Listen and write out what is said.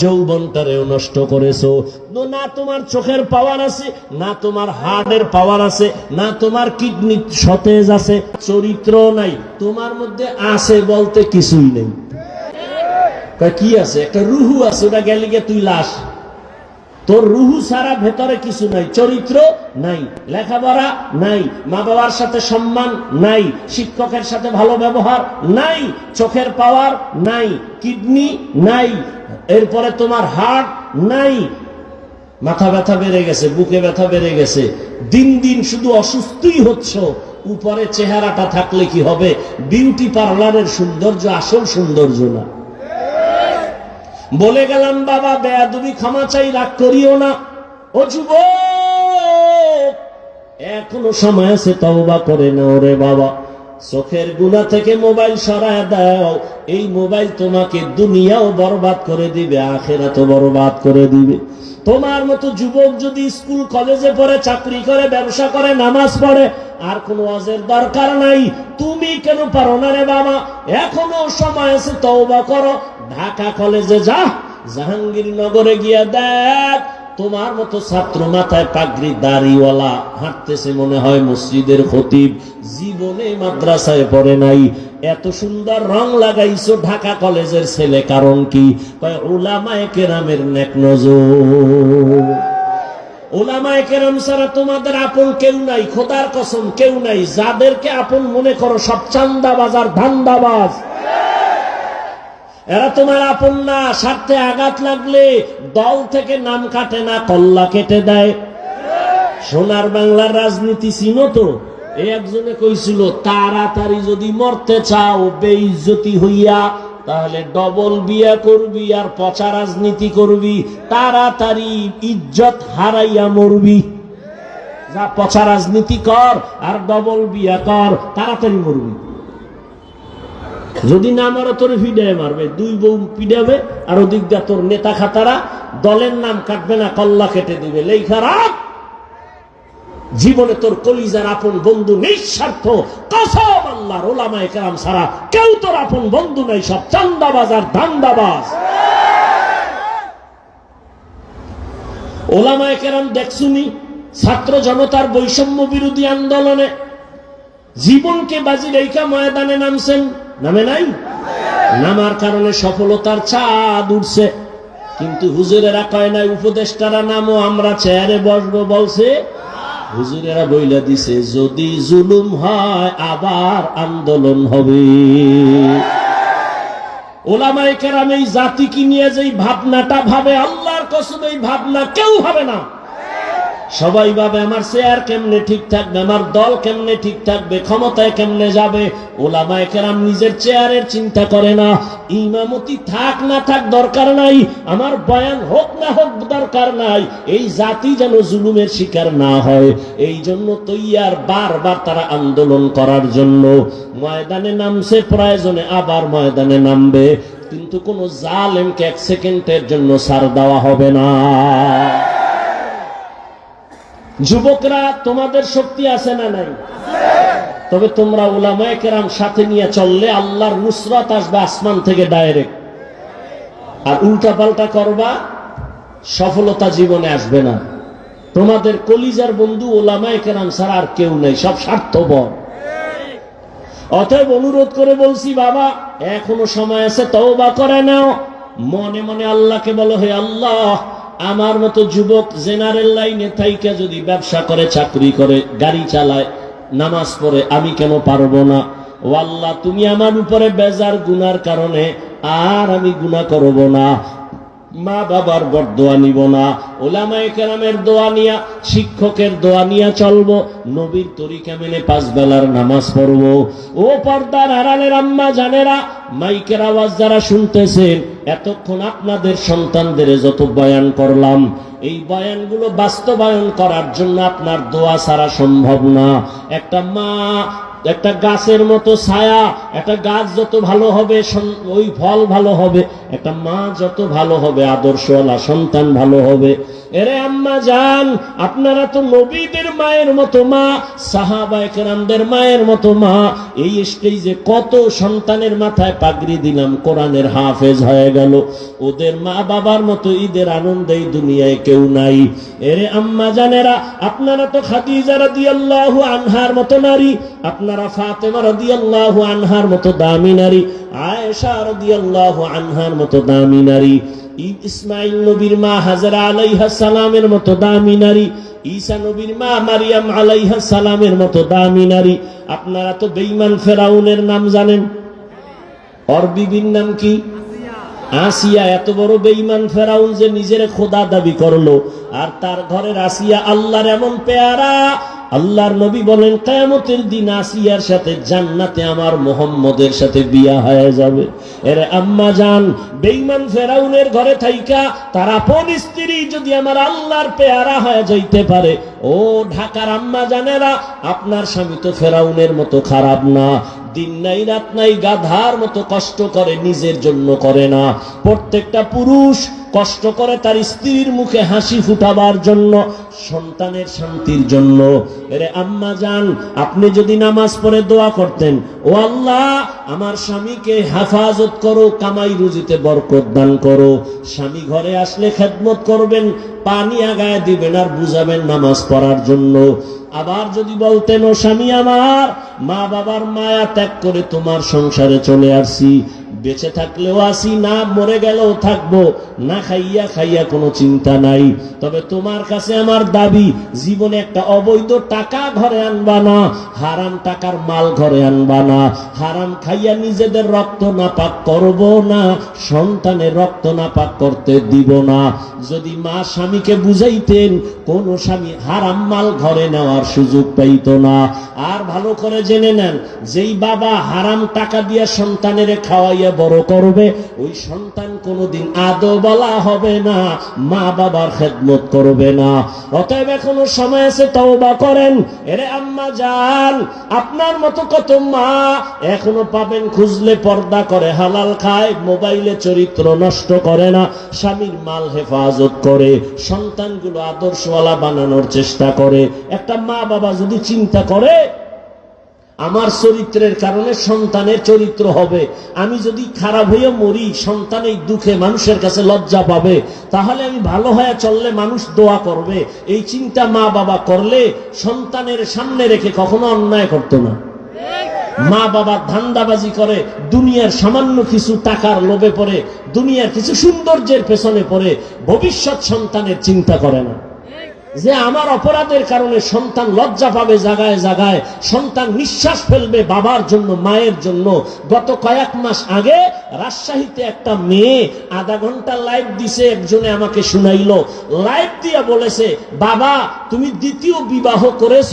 যৌবনটারেও নষ্ট করেছ। না তোমার চোখের পাওয়ার আছে, না তোমার হার্টের পাওয়ার আছে, না তোমার কিডনি সতেজ আছে, চরিত্র নাই, তোমার মধ্যে আছে বলতে কিছুই নেই। কি আছে? একটা রুহু আছে, ওটা গেলে গিয়ে তুই লাশ। তোর রুহু সারা ভেতরে কিছু নাই, চরিত্র নাই, লেখাপড়া নাই মা বাবার সাথে সম্মান নাই, শিক্ষকের সাথে ভালো ব্যবহার নাই, চোখের পাওয়ার নাই, কিডনি নাই, এরপরে তোমার হার্ট নাই। মাথা ব্যথা বেড়ে গেছে, বুকে ব্যথা বেড়ে গেছে। দিন দিন শুধু অসুস্থই হচ্ছ, উপরে চেহারাটা থাকলে কি হবে? বিউটি পার্লারের সৌন্দর্য আসল সৌন্দর্য না। বলে গেলাম, বাবা, বেয়াদুবি ক্ষমা চাই, রাগ করিও না। ও যুব এখনও সময় আছে, তওবা করে নাও রে বাবা। চোখের গুণা থেকে মোবাইল সরায় দাও। এই মোবাইল তোমাকে দুনিয়াও বরবাদ করে দিবে আখেরা তো বরবাদ করে দিবে। তোমার মতো যুবক যদি স্কুল, কলেজে পড়ে, চাকরি করে, ব্যবসা করে, নামাজ পড়ে, আর কোনো অজের দরকার নাই, তুমি কেন পারো না রে বাবা? এখনও সময় আছে, তওবা করো। ঢাকা কলেজে যা, জাহাঙ্গীরনগরে গিয়া দেখ, তোমার মতো ছাত্র মাথায় পাগড়ি দাড়িওয়ালা হাঁটতেছে মনে হয় মসজিদের খতিব, জীবনে মাদ্রাসায় পড়ে নাই। এত সুন্দর রং লাগাইছো ঢাকা কলেজের ছেলে, কারণ কি? ওলামায়ে কেরামের নেক ওলামায়ে কেরাম ছাড়া তোমাদের আপন কেউ নাই, খোদার কসম কেউ নাই, যাদেরকে আপন মনে করো সব চান্দাবাজ আর ধান্দাবাজ। এরা তোমার আপন না, স্বার্থে আঘাত লাগলে দল থেকে নাম কাটে না, কল্লা কেটে দেয়। সোনার বাংলার রাজনীতি চিনো তো একজনে কইছিল, তাড়াতাড়ি যদি মরতে চাও, বেইজ্জতি হইয়া, তাহলে ডবল বিয়া করবি আর পচা রাজনীতি করবি। তাড়াতাড়ি ইজ্জত হারাইয়া মরবি। যা পচা রাজনীতি কর আর ডবল বিয়া কর, তাড়াতাড়ি মরবি। যদি না মারো, তোর ফিডায় মারবে। দুই বউ পিডাবে, আর ওদিক তোর নেতা খাতারা দলের নাম কাটবে না, কল্লা কেটে দিবে। লেখা রাখ। জীবনে তোর কলিজার আপন বন্ধু নিঃস্বার্থ কসম আল্লাহর ওলামায়ে কেরাম ছাড়া কেউ তোর আপন বন্ধু নাই, সব চান্দাবাজ আর ধান্দাবাজ। ওলামায়ে কেরাম দেখছুনি, ছাত্র জনতার বৈষম্য বিরোধী আন্দোলনে। জীবনকে বাজি রেখা ময়দানে নামছেন। নামে নাই? নামার কারণে সফলতার চাঁদ উঠছে। কিন্তু হুজুরেরা কয় নাই, উপদেষ্টারা নামও আমরা চেয়ারে বসবো, বলছে। হুজুরেরা বইলা দিছে, যদি জুলুম হয়, আবার আন্দোলন হবে। ওলামাই কেরাম এই জাতিকে নিয়ে যেই ভাবনাটা ভাবে, আল্লাহর কসম, এই ভাবনা কেউ ভাবে না। সবাই ভাবে আমার চেয়ার কেমনে ঠিক থাকবে, আমার দল কেমনে ঠিক থাকবে, ক্ষমতায় কেমনে যাবে? ওলামায় কেরাম নিজের চেয়ারের চিন্তা করে না। ইমামতি থাক না থাক দরকার নাই, আমার বয়ান হোক না হোক দরকার নাই। এই জাতি যেন জুলুমের শিকার না হয়। এই জন্য তৈয়ার বারবার তারা আন্দোলন করার জন্য। ময়দানে নামছে, প্রয়োজনে আবার ময়দানে নামবে। কিন্তু কোনো জালেমকে এক সেকেন্ডের জন্য সার দেওয়া হবে না। যুবকরা, তোমাদের শক্তি আছে না নাই? তবে তোমরা ওলামায় কেরাম সাথে নিয়ে চললে আল্লাহর নুসরত আসবে আসমান থেকে ডাইরেক্ট আর উল্টা পাল্টা করবা, সফলতা জীবনে আসবে না। তোমাদের কলিজার বন্ধু ওলামায় কেরাম ছাড়া আর কেউ নেই, সব স্বার্থপর। অতএব অনুরোধ করে বলছি, বাবা, এখনও সময় আছে, তওবা করে নাও। মনে মনে আল্লাহকে বলো, হে আল্লাহ আমার মতো যুবক জেনারেল লাইনে থাইকা যদি ব্যবসা করে, চাকরি করে, গাড়ি চালায়, নামাজ পড়ে, আমি কেন পারব না? ওয়াল্লাহ, তুমি আমার উপরে বেজার গুনার কারণে আর আমি গুণা করব না। মা বাবার বরদোয়া নিব না, ওলামায়ে কেরামের দোয়া নিয়া, শিক্ষকের দোয়া নিয়া চলবো, নবীর তরিকা মেনে পাঁচ বেলার নামাজ পড়ব। ও পর্দার আড়ালের আম্মা জানেরা, মাইকের আওয়াজ যারা শুনতেছেন, এতক্ষণ আপনাদের সন্তানদের যত বয়ান করলাম, এই বয়ানগুলো বাস্তবায়ন করার জন্য আপনার দোয়া ছাড়া সম্ভব না। একটা মা একটা গাছের মতো ছায়া, একটা গাছ যত ভালো হবে ওই ফল ভালো হবে, একটা মা যত ভালো হবে, আদর্শওয়ালা সন্তান ভালো হবে। এরে আম্মা যান আপনারা তো নবীদের মায়ের মতো মা সাহাবা একরামদের মায়ের মতো মা। এই স্টেজে কত সন্তানের মাথায় পাগড়ি দিলাম, কোরআনের হাফেজ হয়ে গেল। ওদের মা বাবার মতো ঈদের আনন্দে এই দুনিয়ায় কেউ নাই। এরে আম্মা জানেরা, আপনারা তো খাদিজা রাদিয়াল্লাহু আনহার মতো নারী, আপনারা ফাতেমা রাদিয়াল্লাহু আনহার মতো দামি নারী, আয়েশা রাদিয়াল্লাহু আনহার মতো দামি নারী, ইসমাইল নবীর মা হাজরা আলাইহা সালামের মতো দামি নারী, ঈসা নবীর মা মারিয়াম আলাইহা সালামের মতো দামি নারী। আপনারা তো বেঈমান ফেরাউনের নাম জানেন। ওর বিবির নাম কি? আসিয়া। এত বড় বেঈমান ফেরাউন যে নিজের খোদা দাবি করল। আর তার ঘরের আসিয়া আল্লাহর এমন পেয়ারা আল্লাহর নবী বলেন, কেয়ামতের দিন আসিয়ার সাথে জান্নাতে আমার মোহাম্মদের সাথে বিয়া হয়ে যাবে। এর আম্মা জান, বেঈমান ফেরাউনের ঘরে থাইকা, তার আপন স্ত্রী যদি আমার আল্লাহর পেয়ারা হয়ে যাইতে পারে, ও ঢাকার আম্মা জানেরা, আপনার স্বামী তো ফেরাউনের মতো খারাপ না, দিন নাই রাত নাই গাধার মতো কষ্ট করে নিজের জন্য করে না। প্রত্যেকটা পুরুষ কষ্ট করে তার স্ত্রীর মুখে হাসি ফুটাবার জন্য, সন্তানের শান্তির জন্য। এরে আম্মা যান আপনি যদি নামাজ পড়ে দোয়া করতেন, ও আল্লাহ, আমার স্বামীকে হেফাজত করো, কামাই রুজিতে বরকত দান করো। স্বামী ঘরে আসলে খেদমত করবেন, পানি আগায় দিবেন আর বুঝাবেন নামাজ পড়ার জন্য। আবার যদি বলতেন, ও স্বামী আমার, মা বাবার মায়া ত্যাগ করে তোমার সংসারে চলে আসছি বেঁচে থাকলেও আসি না, মরে গেলেও থাকব। না খাইয়া খাইয়া কোনো চিন্তা নাই। তবে তোমার কাছে আমার দাবি, জীবনে একটা অবৈধ টাকা ঘরে আনবা না, হারাম টাকার মাল ঘরে আনবা না। হারাম খাইয়া নিজেদের রক্ত নাপাক করব না, সন্তানের রক্ত নাপাক করতে দিব না। যদি মা স্বামীকে বুঝাইতেন, কোন স্বামী হারাম মাল ঘরে নেওয়ার সুযোগ পাইত না। আর ভালো করে জেনে নেন, যেই বাবা হারাম টাকা দিয়া সন্তানের খাওয়াইয়া বড় করবে, ওই সন্তান কোনোদিন আদো বলা হবে না, মা বাবার খেদমত করবে না। অতএব এখনও সময় আছে, তওবা করেন। এরে আম্মা যান আপনার মতো কত মা এখনও পাবেন খুঁজলে পর্দা করে, হালাল খায়, মোবাইলে চরিত্র নষ্ট করে না, স্বামীর মাল হেফাজত করে, সন্তানগুলো আদর্শওয়ালা বানানোর চেষ্টা করে। একটা মা বাবা যদি চিন্তা করে আমার চরিত্রের কারণে সন্তানের চরিত্র হবে। আমি যদি খারাপ হয়ে মরি, সন্তান এই দুঃখে মানুষের কাছে লজ্জা পাবে। তাহলে আমি ভালো হয়ে চললে মানুষ দোয়া করবে। এই চিন্তা মা বাবা করলে সন্তানের সামনে রেখে কখনো অন্যায় করতো না। মা বাবা ধান্দাবাজি করে, দুনিয়ার সামান্য কিছু টাকার লোভে পড়ে, দুনিয়ার কিছু সৌন্দর্যের পেছনে পড়ে, ভবিষ্যৎ সন্তানের চিন্তা করে না। যে আমার অপরাধের কারণে সন্তান লজ্জা পাবে জাগায় জাগায়, সন্তান নিঃশ্বাস ফেলবে বাবার জন্য, মায়ের জন্য। গত কয়েক মাস আগে রাজশাহীতে একটা মেয়ে আধা ঘণ্টা লাইভ দিছে, একজনে আমাকে শুনাইল। লাইভ দিয়া বলেছে, বাবা, তুমি দ্বিতীয় বিবাহ করেছ